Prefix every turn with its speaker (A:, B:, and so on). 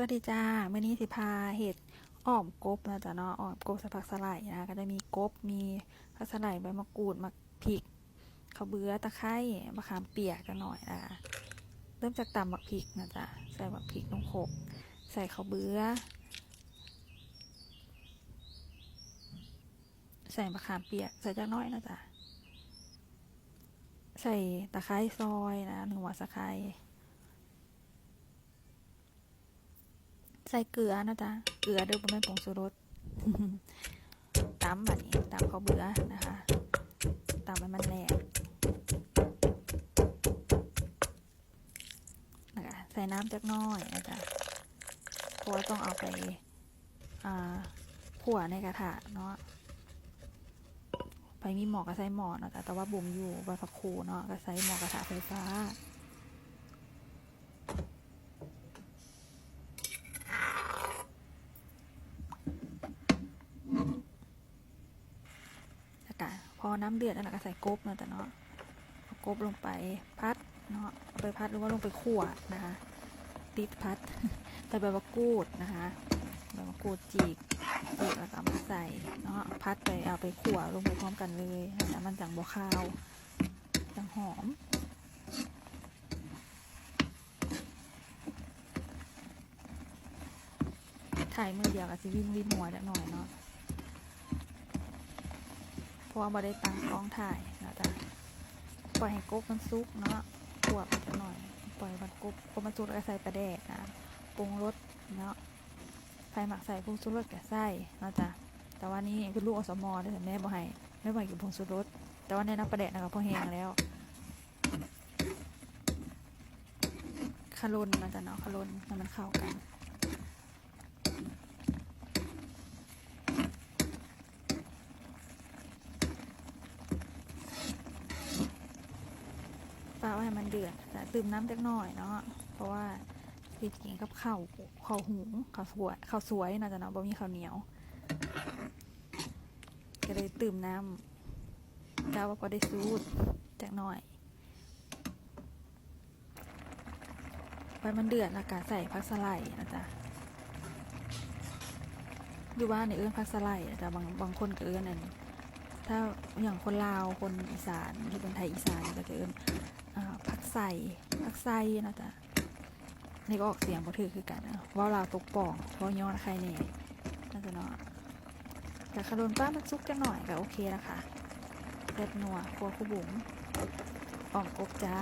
A: วัสดีจ้าเมื่อนี้สิพาเห็ดอ้อมกบนะจ๊ะเนาะอ้อมกบส่ผักสไลด์นะก็จะมีกบมีผักสไลด์ใบมะกรูดมะพริกข้าวเบื้อตะไคร้มะขามเปียกกันหน่อยนะเริ่มจากตำมะพริกนะจ๊ะใส่มะพริกลงโขกใส่ข้าวเบื้อ ใส่มะขามเปียกใส่จักน้อยนะจ๊ะใส่ตะไคร้ซอยนะหนึ่งหัวตะไคร้ ใส่เกลือนะจ๊ะ เกลือเด้วยไม่ผงชูรสตำแบบนี้ตำข้าวเบื่อนะคะตำให้มันแหลกนะคะใส่น้ำจักน้อยนะจ๊ะเพราะว่าต้องเอาไปอ่าขั่วในกระทะเนาะไปมีหมอก็ใส่หมอเนาะจ๊ะแต่ว่าบุ๋มอยู่วัดพระครูเนาะก็ใส่หมอกระทะไฟฟ้า แล้วก็พอ น้ำเดือดแล้วเราก็ใส่กบเนาะแต่เนาะกบลงไปพัดเนาะเอาไปพัดหรือว่าลงไปขั่วนะคะติดพัดใส่ใบมะกรูดนะคะใบมะกรูดจีกจีกแล้วก็มาใส่เนาะพัดไปเอาไปขั่วลงไปพร้อมกันเลยนะมันจังบัวข้าวจังหอมถ่ายมือเดียวกับสิวินวินหัวจักหน่อยเนาะ เพราะว่าบได้ตั้งกล้องถ่ายนะจ๊ะปล่อยให้กบมันซุกเนาะขวบไปจักหน่อย ปล่อยมันกบกบมันซุกแล้วก็ใส่ปลาแดกนะปรุงรสเนาะใส่หมักใส่ผงชูรสกับไส้นะจ๊ะแต่ว่านี่เป็นลูกอสมอได้แต่แม่บ่ให้ไม่บ่ให้กินผงชูรสแต่ว่าในน้ำปลาแดกนะครับพอแห้งแล้วคารุนนะจ๊ะเนาะคารุนให้มันเข้ากัน ปลาไว้ ให้มันเดือดแต่ตื่มน้ำเล็กน้อยเนาะเพราะว่าพี่กินกับข้าวข้าวหุงข้าวสวยข้าวสวยนะจ๊ะเนาะบ่มีข้าวเหนียวก็เลยตื่มน้ำกาว่าพอได้ซูดจากหน่อยไว้มันเดือดแล้วก็ใส่ผักสไลด์นะจ๊ะอยู่าในเอื้อนผักสไลด์นะจ๊ะบางบางคนก็เอื้อนอัน ถ้าอย่างคนลาวคนอีสานที่เป็นไทยอีสานก็จะเอิ้นอ่าผักใส่ผักใส่นะจ๊ะนี่ก็ออกเสียงบ่ถือคือกันนะว่าลาวตกป่องเพราะย้อนใครเนี่ยน่าจะเนาะแต่ขนมป้ามันซุกกันหน่อยก็โอเคนะคะเล็ดนัวครัวคุบุ๋มอ่อมกบจ้า